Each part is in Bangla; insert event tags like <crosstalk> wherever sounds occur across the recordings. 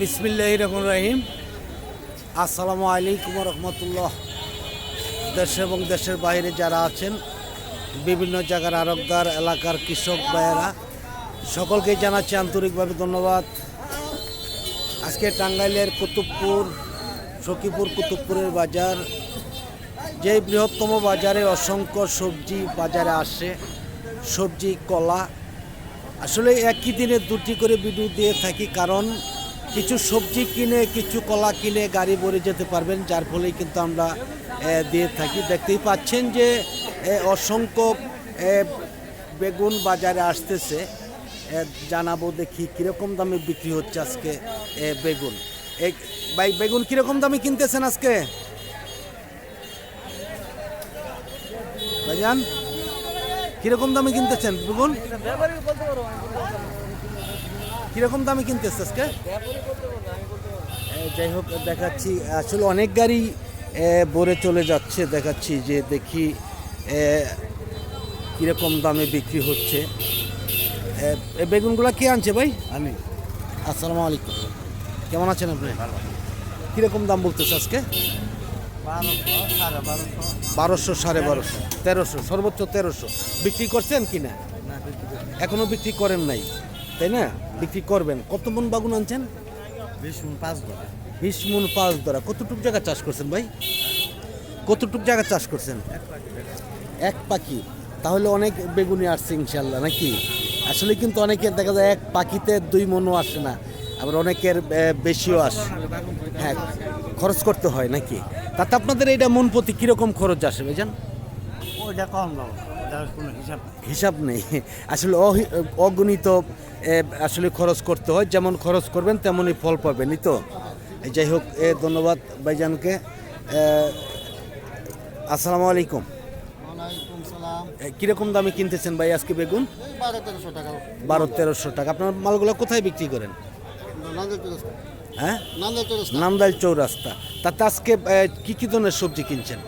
বিসমিল্লাহ রহমান রহিম। আসসালামু আলাইকুম রহমতুল্লাহ। দেশ এবং দেশের বাইরে যারা আছেন, বিভিন্ন জায়গার আরবদার, এলাকার কৃষক ভাইয়েরা, সকলকে জানাচ্ছি আন্তরিকভাবে ধন্যবাদ। আজকে টাঙ্গাইলের কুতুবপুর, সখীপুর কুতুবপুরের বাজার, যে বৃহত্তম বাজারে অসংখ্য সবজি বাজারে আসে, সবজি, কলা। আসলে একই দিনে দুটি করে ভিডিও দিয়ে থাকি, কারণ কিছু সবজি কিনে, কিছু কলা কিনে গাড়ি ভরে যেতে পারবেন, যার ফলেই কিন্তু আমরা দিয়ে থাকি। দেখতেই পাচ্ছেন যে অসংখ্য বেগুন বাজারে আসতেছে। জানাব দেখি কীরকম দামে বিক্রি হচ্ছে আজকে বেগুন। ভাই, বেগুন কীরকম দামে কিনতেছেন আজকে? ভাইজান, কীরকম দামে কিনতেছেন বেগুন? কীরকম দামে কিনতেছে আজকে? যাই হোক দেখাচ্ছি। আসলে অনেক গাড়ি ভরে চলে যাচ্ছে। দেখাচ্ছি যে দেখি কীরকম দামে বিক্রি হচ্ছে। বেগুনগুলা কে আনছে ভাই? আমি। আসসালামু আলাইকুম। কেমন আছেন আপনি? কীরকম দাম বলতেছে আজকে? বারোশো সাড়ে বারোশো। তেরোশো সর্বোচ্চ তেরোশো। বিক্রি করছেন কি না এখনও বিক্রি করেন নাই। তাই না? বিক্রি করবেন। কত মন বাগুন আনছেন? বিশ মন পাঁচ ধরা। বিশ মন পাঁচ ধরা। কতটুক জায়গা চাষ করছেন ভাই? কতটুক জায়গা চাষ করছেন? এক পাখি তাহলে অনেক বেগুনি আসছে ইনশাল্লাহ নাকি? আসলে কিন্তু অনেকের দেখা যায় এক পাখিতে দুই মনও আসে না। আবার অনেকের বেশিও আসে। হ্যাঁ খরচ করতে হয় নাকি? তাতে আপনাদের এটা মন প্রতি কীরকম খরচ আসে ভাইজান? ওইটা কম দাও কোনো হিসাব নেই। হিসাব নেই। আসলে অগণিত আসলে খরচ করতে হয়। যেমন খরচ করবেন তেমনই ফল পাবেনই তো। যাই হোক এ ধন্যবাদ ভাইজানকে। আসসালামু আলাইকুম। কীরকম দামে কিনতেছেন ভাই আজকে বেগুন? বারো তেরোশো টাকা। বারো তেরোশো টাকা। আপনার মালগুলো কোথায় বিক্রি করেন? হ্যাঁ? নান্দাইল চৌরাস্তা। তাতে আজকে কি কি ধরনের সবজি কিনছেন?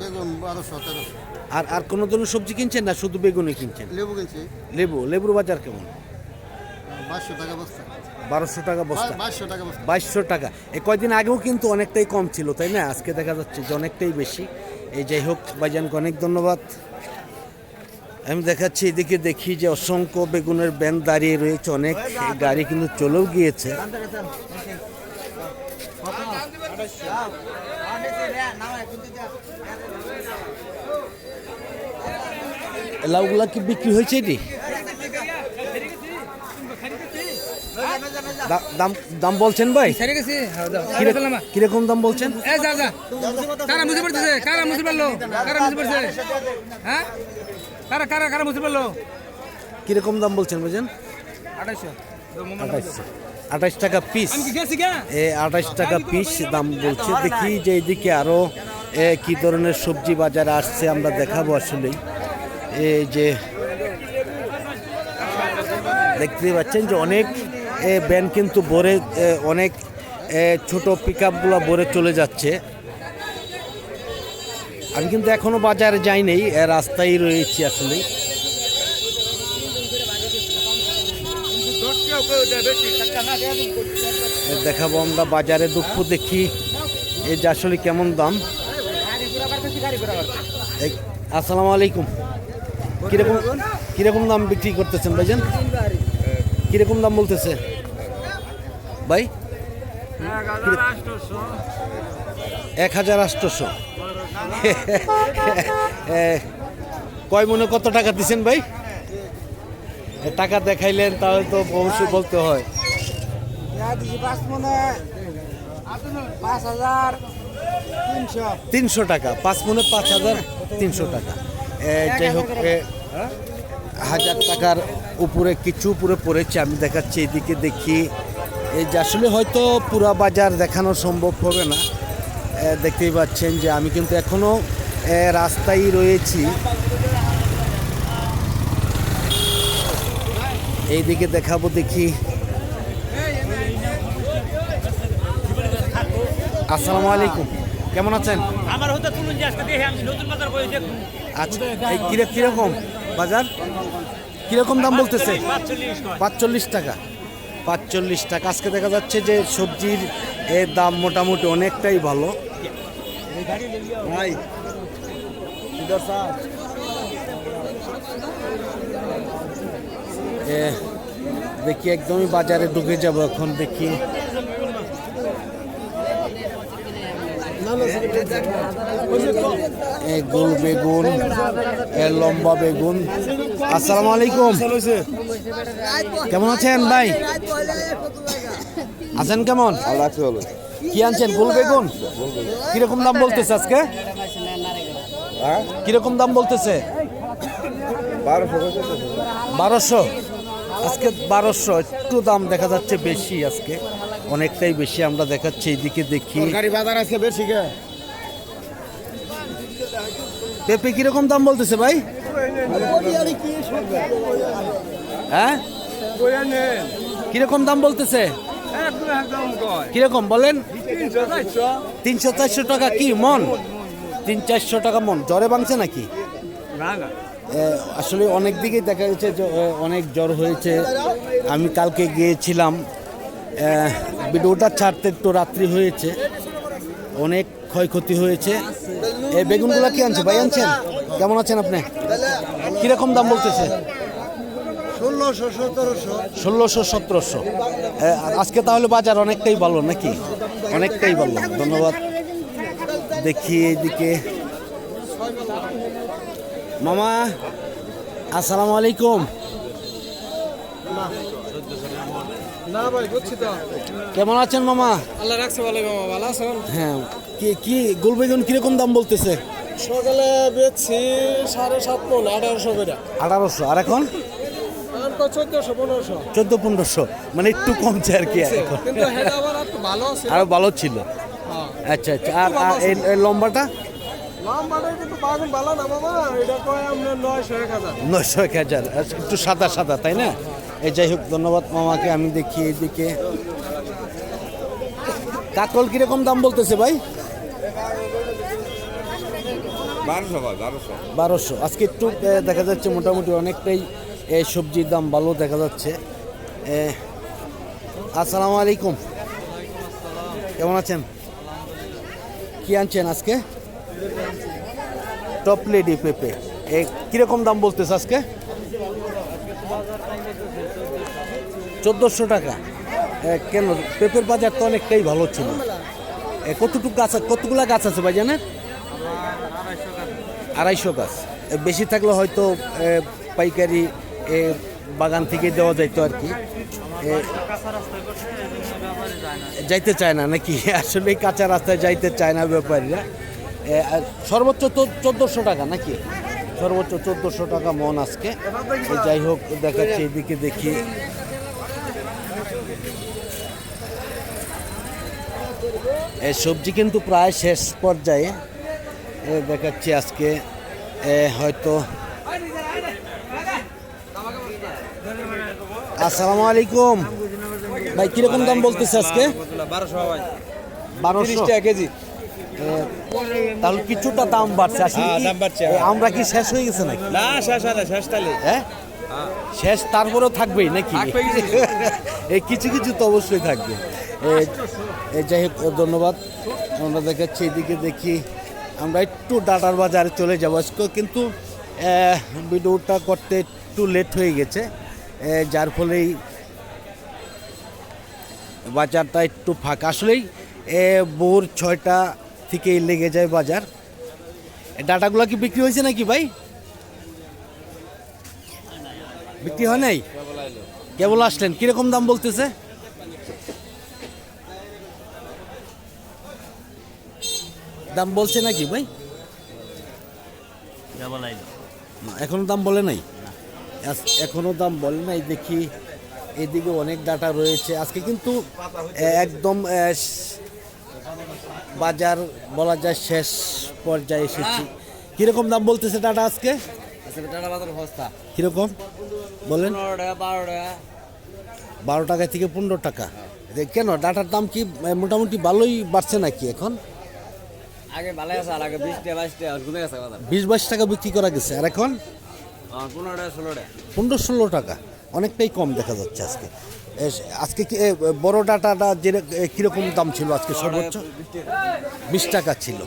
বেগুন বারোশো তেরোশো। আর আর কোনো ধরনের সবজি কিনছেন না শুধু বেগুনই কিনছেন লেবু কিনছি লেবু লেবুর বাজার কেমন বাইশশো টাকা বস্তা বারোশো টাকা বস্তা বাইশশো টাকা বস্তা বাইশশো টাকা এই কয়দিন আগেও কিন্তু অনেকটাই কম ছিল তাই না আজকে দেখা যাচ্ছে যে অনেকটাই বেশি এই যাই হোক ভাইজানকে অনেক ধন্যবাদ আমি দেখাচ্ছি এদিকে দেখি যে অসংখ্য বেগুনের ব্যান দাঁড়িয়ে রয়েছে অনেক গাড়ি কিন্তু চলেও গিয়েছে লাউগুলা কি বিক্রি হয়েছে এটি? দাম দাম বলছেন ভাই? হ্যাঁ। কীরকম দাম বলছেন? কারা পড়তেছে? কারা কারা পড়ছে হ্যাঁ? কারা কারা কারা মুসি পড়ল কীরকম দাম বলছেন বুঝেন আঠাইশ আঠাইশ টাকা পিস এ আঠাইশ টাকা পিস দাম বলছে। দেখি যে এইদিকে আরও এ, কি ধরনের সবজি বাজার আসছে আমরা দেখাবো আসলেই। এই যে দেখতে পাচ্ছেন যে অনেক এ, ব্যান কিন্তু ভরে এ, অনেক এ, ছোট পিক আপগুলো ভরে চলে যাচ্ছে। আমি কিন্তু এখনও বাজারে যাইনি এ, রাস্তায় রয়েছি আসলে। দেখাবো আমরা বাজারে দুঃখ দেখি এই যে আসলে কেমন দাম। আসসালামু আলাইকুম। কীরকম দাম বিক্রি করতেছেন ভাইজান? কীরকম দাম বলতেছে? ভাই? এক হাজার আটশোশো কয় মনে কত টাকা দিছেন ভাই? টাকা দেখাইলেন, তাহলে তো অবশ্যই বলতে হয়। তিনশো টাকা, পাঁচ মনে পাঁচ হাজার তিনশো টাকা। যাই হোক হাজার টাকার উপরে কিছু উপরে পড়েছে আমি দেখাচ্ছি এদিকে দেখি। এই যে আসলে হয়তো পুরা বাজার দেখানো সম্ভব হবে না। দেখতেই পাচ্ছেন যে আমি কিন্তু এখনও এ, রাস্তায় রয়েছি। এইদিকে দেখাবো দেখি। আসসালামু আলাইকুম। কেমন আছেন? আমার হতে তুলুন যে আজকে দেখে আমি নতুন বাজার করে দেখুন আচ্ছা এই কিরে- কীরকম বাজার? কীরকম দাম বলতেছে? পাঁচচল্লিশ টাকা। পাঁচচল্লিশ টাকা। আজকে দেখা যাচ্ছে যে সবজির এর দাম মোটামুটি অনেকটাই ভালো। ভাই এ, দেখি একদমই বাজারে ঢুকে যাব এখন দেখি। গোল বেগুন, এ লম্বা বেগুন। আসসালামু আলাইকুম। কেমন আছেন ভাই? আছেন কেমন? কি আনছেন? গোল বেগুন? কীরকম দাম বলতেছে আজকে? কীরকম দাম বলতেছে? বারোশো। আজকে বারোশো। একটু দাম দেখা যাচ্ছে বেশি আজকে। অনেকটাই বেশি আমরা দেখাচ্ছি। এইদিকে দেখি। বাজার আছে বেশি পেঁপে কীরকম দাম বলতেছে ভাই? হ্যাঁ? কীরকম দাম বলতেছে? কীরকম বলেন? তিনশো চারশো টাকা কি, মন? তিন চারশো টাকা মন। জ্বরে ভাঙছে নাকি? আসলে অনেক দিকেই দেখা যাচ্ছে অনেক জ্বর হয়েছে। আমি কালকে গিয়েছিলাম ভিডিওটা ছাড়তে একটু রাত্রি হয়েছে। অনেক ক্ষয়ক্ষতি হয়েছে। এই বেগুনগুলো কি আনছে? ভাই আনছেন? কেমন আছেন আপনি? কীরকম দাম বলতেছে? ষোলোশো সতেরোশো। ষোলোশো সতেরোশো। আজকে তাহলে বাজার অনেকটাই ভালো নাকি? অনেকটাই ভালো। ধন্যবাদ। দেখি এইদিকে। মামা আসসালামু আলাইকুম। না ভাই বুঝছি তো। কেমন আছেন মামা? আল্লাহ রাখছে ভালো মামা ভালো আছেন? হ্যাঁ কি কি গোলবেগুন কীরকম দাম বলতেছে? সকালে বেচছি সাড়ে সাত মন আঠারোশো করে। আঠারোশো আর এখন? চোদ্দশো পনেরোশো। মানে একটু কমছে আর কি আরও ভালো ছিল। আচ্ছা আচ্ছা আর এই- লম্বাটা? নয়শো এক হাজার। আর একটু সাদা সাদা তাই না? এই যাই হোক ধন্যবাদ মামাকে আমি দেখি এইদিকে। কাকল কীরকম দাম বলতেছে ভাই? বারোশো আজকে একটু দেখা যাচ্ছে মোটামুটি অনেকটাই এ, সবজির দাম ভালো দেখা যাচ্ছে। আসসালামু আলাইকুম। কেমন আছেন? কি আনছেন আজকে? টপ লেডি পেঁপে। এ কীরকম দাম বলতেছে আজকে? চোদ্দোশো টাকা। কেন? পেঁপের বাজার তো অনেকটাই ভালো ছিল। কতটুকু গাছ কতগুলো গাছ আছে ভাই জানেন? আড়াইশো গাছ। বেশি থাকলে হয়তো পাইকারি বাগান থেকে দেওয়া যাইতো আর কি। যাইতে চায় না নাকি? আসলে কাঁচা রাস্তায় যাইতে চায় না ব্যাপারীরা। সর্বোচ্চ তো চোদ্দোশো টাকা নাকি? সর্বোচ্চ চোদ্দোশো টাকা মন আজকে। যাই হোক দেখাচ্ছি এদিকে দেখি। এ, সবজি কিন্তু প্রায় শেষ পর্যায়ে। দেখাচ্ছি আজকে। হয়তো আসসালামু আলাইকুম। ভাই কীরকম দাম বলতেছে আজকে? বারোশো বারোশো। কেজি। তাহলে কিছুটা দাম বাড়ছে। আসলে হ্যাঁ, দাম বাড়ছে, আমরা কি শেষ হয়ে গেছে নাকি? না শেষ হয় না শেষ তাহলে। হ্যাঁ? শেষ তারপরেও থাকবেই নাকি। এই <laughs> কিছু কিছু তো অবশ্যই থাকবে। যাই হোক ধন্যবাদ। আমরা দেখাচ্ছি এদিকে দেখি। আমরা একটু ডাটার বাজারে চলে যাব। আজকে কিন্তু ভিডিওটা করতে একটু লেট হয়ে গেছে। যার ফলেই বাজারটা একটু ফাঁকা। আসলেই ভোর ছয়টা থেকেই লেগে যায় বাজার। ডাটাগুলো কি বিক্রি হয়েছে নাকি ভাই? বিক্রি হয় নাই? কেবল আসলেন কীরকম দাম বলতেছে? দাম বলছে নাকি ভাই? এখনও দাম বলে নাই? এখনও দাম বলে নাই দেখি। এদিকে অনেক ডাটা রয়েছে। আজকে কিন্তু একদম বাজার বলা যায় শেষ পর্যায়ে এসেছি। কীরকম দাম বলতেছে ডাটা আজকে? টাটা বস্তা কীরকম? বলেন। বারো টাকা। থেকে পনেরো টাকা। কেন? ডাটার দাম কি মোটামুটি ভালোই বাড়ছে নাকি এখন? আগে ভালো আছে আর আগে বিশ টাকা বাইশ টাকা কমে গেছে বাজার। বিশ বাইশ টাকা বিক্রি করা গেছে। আর এখন? পনেরো টাকা ষোলো টাকা। পনেরো ষোলো টাকা। অনেকটাই কম দেখা যাচ্ছে আজকে। আজকে কি বড় ডাটাটা যে কীরকম দাম ছিল আজকে? সর্বোচ্চ? বিশ টাকা ছিল।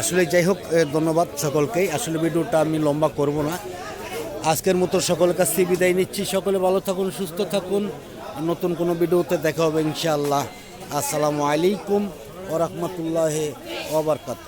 আসলে যাই হোক ধন্যবাদ সকলকেই। আসলে ভিডিওটা আমি লম্বা করব না। আজকের মতো সকলের কাছ থেকে বিদায় নিচ্ছি। সকলে ভালো থাকুন, সুস্থ থাকুন। নতুন কোনো ভিডিওতে দেখা হবে ইনশাআল্লাহ। আসসালামু আলাইকুম ও রহমতুল্লাহ ওবরকাত